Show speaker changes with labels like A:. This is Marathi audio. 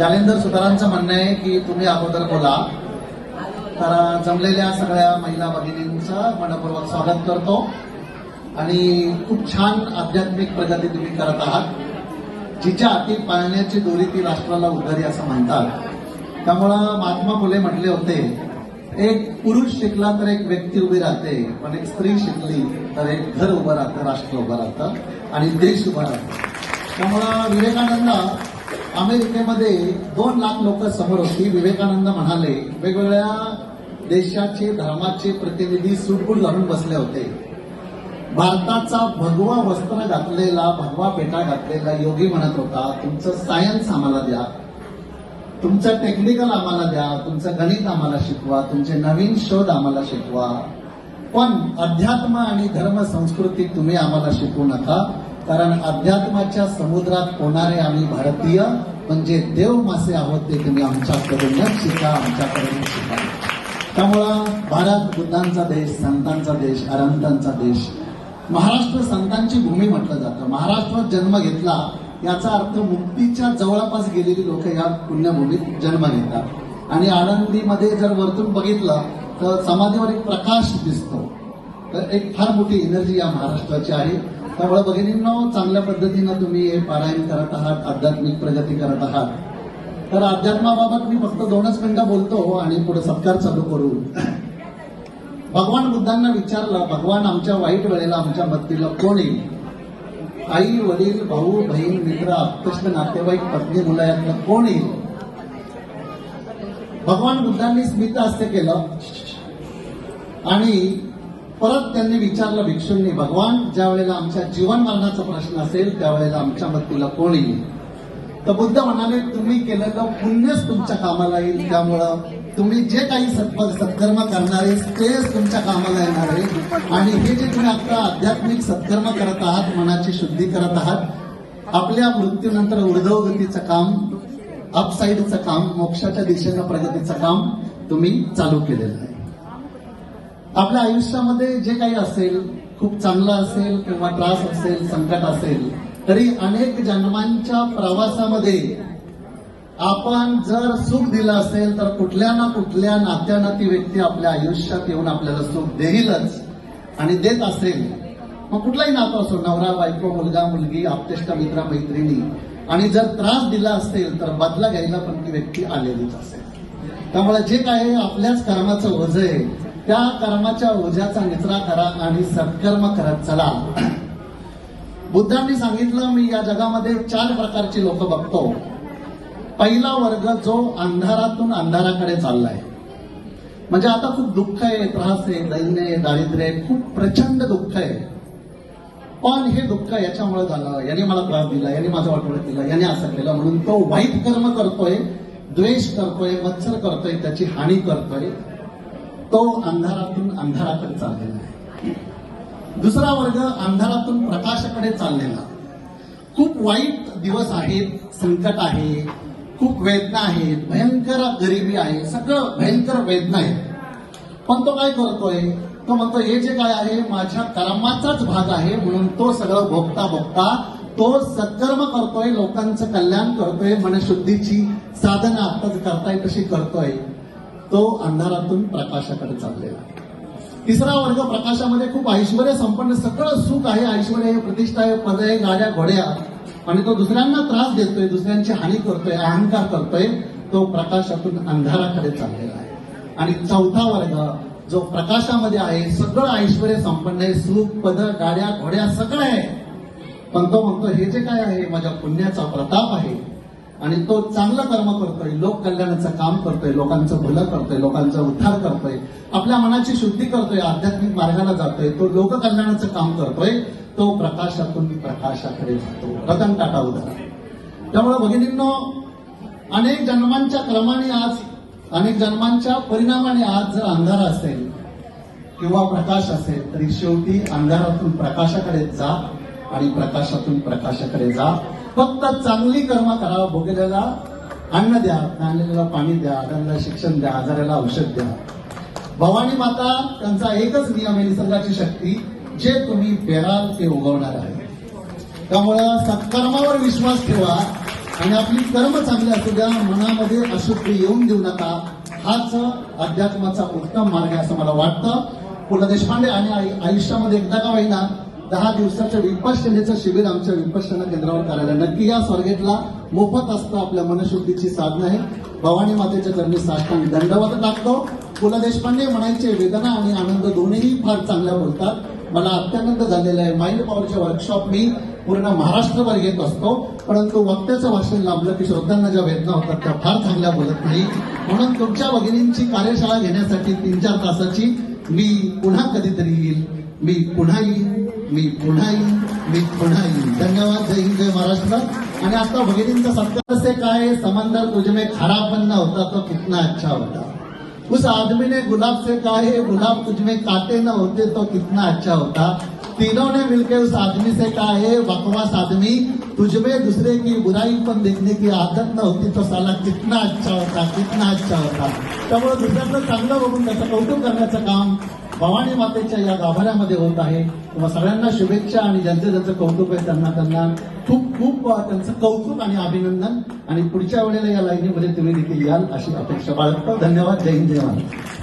A: जालिंदर सुतारांचं म्हणणं आहे की तुम्ही अगोदर बोला. तर जमलेल्या सगळ्या महिला भगिनींचं मनपूर्वक स्वागत करतो. आणि खूप छान आध्यात्मिक प्रगती तुम्ही करत आहात. जिच्या हाती पाळण्याची दोरी ती राष्ट्राला उधारी असं म्हणतात. त्यामुळं महात्मा फुले म्हटले होते एक पुरुष शिकला तर एक व्यक्ती उभी राहते पण एक स्त्री शिकली तर एक घर उभं राहतं राष्ट्र उभं राहतं आणि देश उभा राहतो. त्यामुळं विवेकानंद अमेरिकेमध्ये दोन लाख लोक समोर होती. विवेकानंद म्हणाले वेगवेगळ्या देशाचे धर्माचे प्रतिनिधी सुटबूट घालून बसले होते. भारताचा भगवा वस्त्र घातलेला भगवा पेटा घातलेला योगी म्हणत होता तुमचं सायन्स आम्हाला द्या. तुमचं टेक्निकल आम्हाला द्या. तुमचं गणित आम्हाला शिकवा. तुमचे नवीन शोध आम्हाला शिकवा. पण अध्यात्म आणि धर्म संस्कृती तुम्ही आम्हाला शिकवू नका. कारण अध्यात्माच्या समुद्रात पोहणारे आम्ही भारतीय म्हणजे देव मासे आहोत ते तुम्ही आमच्याकडूनच शिका आमच्याकडून शिका. त्यामुळं भारत बुद्धांचा देश संतांचा देश अरंतांचा देश. महाराष्ट्र संतांची भूमी म्हटलं जातं. महाराष्ट्रात जन्म घेतला याचा अर्थ मुक्तीच्या जवळपास गेलेली लोक या पुण्यभूमीत जन्म घेतात. आणि आनंदीमध्ये जर वरतून बघितलं तर समाधीवर एक प्रकाश दिसतो. तर एक फार मोठी एनर्जी या महाराष्ट्राची आहे. त्यामुळे भगिनींनो चांगल्या पद्धतीनं तुम्ही हे पारायण करत आहात आध्यात्मिक प्रगती करत आहात. तर अध्यात्माबाबत मी फक्त दोनच मिनिटं बोलतो आणि पुढे सत्कार चालू करू. भगवान बुद्धांना विचारलं भगवान आमच्या वाईट वेळेला आमच्या मदतीला कोण येईल? आई वडील भाऊ बहीण मित्र अत्यष्ट नातेवाईक पत्नी मुलं यातलं कोण येईल? भगवान बुद्धांनी स्मित हास्य केलं. आणि परत त्यांनी विचारलं भिक्षूंनी भगवान ज्या वेळेला आमच्या जीवन मरणाचा प्रश्न असेल त्यावेळेला आमच्या मदतीला कोण येईल? तर बुद्ध म्हणाले तुम्ही केलेलं पुण्यच तुमच्या कामाला येईल. त्यामुळं तुम्ही जे काही सत्प सत्कर्म करणार आहे तेच तुमच्या कामाला येणार आहे. आणि हे जे तुम्ही आता आध्यात्मिक सत्कर्म करत आहात मनाची शुद्धी करत आहात आपल्या मृत्यूनंतर उर्धवगतीचं काम अपसाईडचं काम मोक्षाच्या दिशेनं प्रगतीचं काम तुम्ही चालू केलेलं आहे. आपल्या आयुष्यामध्ये जे काही असेल खूप चांगलं असेल किंवा त्रास असेल संकट असेल तरी अनेक जन्मांच्या प्रवासामध्ये आपण जर सुख दिलं असेल तर कुठल्या ना कुठल्या नात्यानं ती व्यक्ती आपल्या आयुष्यात येऊन आपल्याला सुख देईलच आणि देत असेल. मग कुठलाही नातं असो नवरा बायको मुलगा मुलगी आपतेष्ट मित्र मैत्रिणी आणि जर त्रास दिला असेल तर बदला घ्यायला पण ती व्यक्ती आलेलीच असेल. त्यामुळे जे काय आपल्याच कर्माचं ओझ आहे. त्या कर्माच्या ओझ्याचा निचरा करा आणि सत्कर्म करत चला. बुद्धांनी सांगितलं मी या जगामध्ये चार प्रकारची लोक बघतो. पहिला वर्ग जो अंधारातून अंधाराकडे चाललाय. म्हणजे आता खूप दुःख आहे त्रास आहे दैन्य आहे दारिद्र्य आहे खूप प्रचंड दुःख आहे. पण हे दुःख याच्यामुळे झालं. याने मला त्रास दिला याने माझं वाटवत दिलं याने असं केलं. म्हणून तो वाईट कर्म करतोय द्वेष करतोय मत्सर करतोय त्याची हानी करतोय. तो अंधारातून अंधाराकडे चाललेला आहे. दुसरा वर्ग अंधारातून प्रकाशाकडे चाललेला. खूप वाईट दिवस आहेत संकट आहे खूप वेदना आहेत भयंकर गरिबी आहे सगळं भयंकर वेदना आहे पण तो काय करतोय? तो म्हणतो हे जे काय आहे माझ्या कर्माचाच भाग आहे म्हणून तो सगळं भोगता भोगता तो सत्कर्म करतोय लोकांचं कल्याण करतोय मनशुद्धीची साधना आताच करताय तशी करतोय. तो अंधारातून प्रकाशाकडे चाललेला आहे. तिसरा वर्ग प्रकाशामध्ये खूप ऐश्वर संपन्न सगळं सुख आहे. ऐश्वर आहे प्रतिष्ठा आहे पद आहे गाड्या घोड्या. आणि तो दुसऱ्यांना त्रास देतोय दुसऱ्यांची हानी करतोय अहंकार करतोय तो प्रकाशातून अंधाराकडे चाललेला आहे. आणि चौथा वर्ग जो प्रकाशामध्ये आहे सगळं ऐश्वर संपन्न आहे. सुख पद गाड्या घोड्या सगळं आहे. पण तो म्हणतो हे जे काय आहे माझ्या पुण्याचा प्रताप आहे. आणि तो चांगलं कर्म करतोय लोक कल्याणाचं काम करतोय लोकांचं भलं करतोय लोकांचा उद्धार करतोय आपल्या मनाची शुद्धी करतोय आध्यात्मिक मार्गाला जातोय तो लोक कल्याणाचं काम करतोय तो प्रकाशातून प्रकाशाकडे जातो. रतन टाटा उदाहरण त्यामुळे भगिनींनो अनेक जन्मांच्या क्रमाने आज अनेक जन्मांच्या परिणामाने आज जर अंधार असेल किंवा प्रकाश असेल तरी शेवटी अंधारातून प्रकाशाकडे जा आणि प्रकाशातून प्रकाशाकडे जा. फक्त चांगली कर्म करा भोगलेला अन्न द्या नाणलेला पाणी द्या त्यांना शिक्षण द्या आजाराला औषध द्या. भवानी माता त्यांचा एकच नियम आहे निसर्गाची शक्ती जे तुम्ही पेराल ते उगवणार आहे. त्यामुळं सत्कर्मावर विश्वास ठेवा आणि आपली कर्म चांगली असू द्या मनामध्ये अशुद्धी येऊन देऊ नका. हाच अध्यात्माचा उत्तम मार्ग आहे असं मला वाटतं. पु ल देशपांडे आणि आयुष्यामध्ये एकदा का होईना दहा दिवसाच्या विपश्यनेचं शिबिर आमच्या विपश्यना केंद्रावर करायला. नक्की या स्वर्गेतला मोफत असतं आपल्या मनशुद्धीची साधन आहे भवानी मातेच्या चरणी साष्टांग दंडवत टाकतो. पु ल देशपांडे म्हणायचे वेदना आणि आनंद दोन्ही फार चांगल्या बोलतात. मला अत्यानंद झालेला आहे. माइंड पॉवरचे वर्कशॉप मी पूर्ण महाराष्ट्रभर घेत असतो. परंतु वक्त्याचं भाषण लाभलं की श्रोत्यांना ज्या वेदना होतात त्या फार चांगल्या बोलत नाही. म्हणून तुमच्या भगिनींची कार्यशाळा घेण्यासाठी तीन चार तासाची मी पुन्हा कधीतरी येईल. मी पुन्हा येईल. मी पुन्हा येईन मी पुन्हा येईन धन्यवाद. जय हिंद जय महाराष्ट्र. आणि आता भगिनींचा सत्कार से काय समंदर तुझमे खराब न होता तो कितना अच्छा होता. उस आदमी ने गुलाब से कहा है गुलाब तुझमें काटे न होते तो कितना अच्छा होता. तीनों ने मिलकर उस आदमी से कहा है बकवास आदमी तुझमें दूसरे की बुराई पर देखने की आदत न होती तो साला कितना अच्छा होता कितना अच्छा होता. त्यामुळे दुसऱ्याचं चांगलं बघून त्याचं कौतुक करण्याचं काम भवानी मातेच्या या गाभाऱ्यामध्ये होत आहे. तेव्हा सगळ्यांना शुभेच्छा आणि ज्यांचं ज्यांचं कौतुक आहे त्यांना त्यांना खूप खूप त्यांचं कौतुक आणि अभिनंदन. आणि पुढच्या वेळेला या लाईनीमध्ये तुम्ही देखील याल अशी अपेक्षा बाळगतो. धन्यवाद. जय हिंद जय महाराज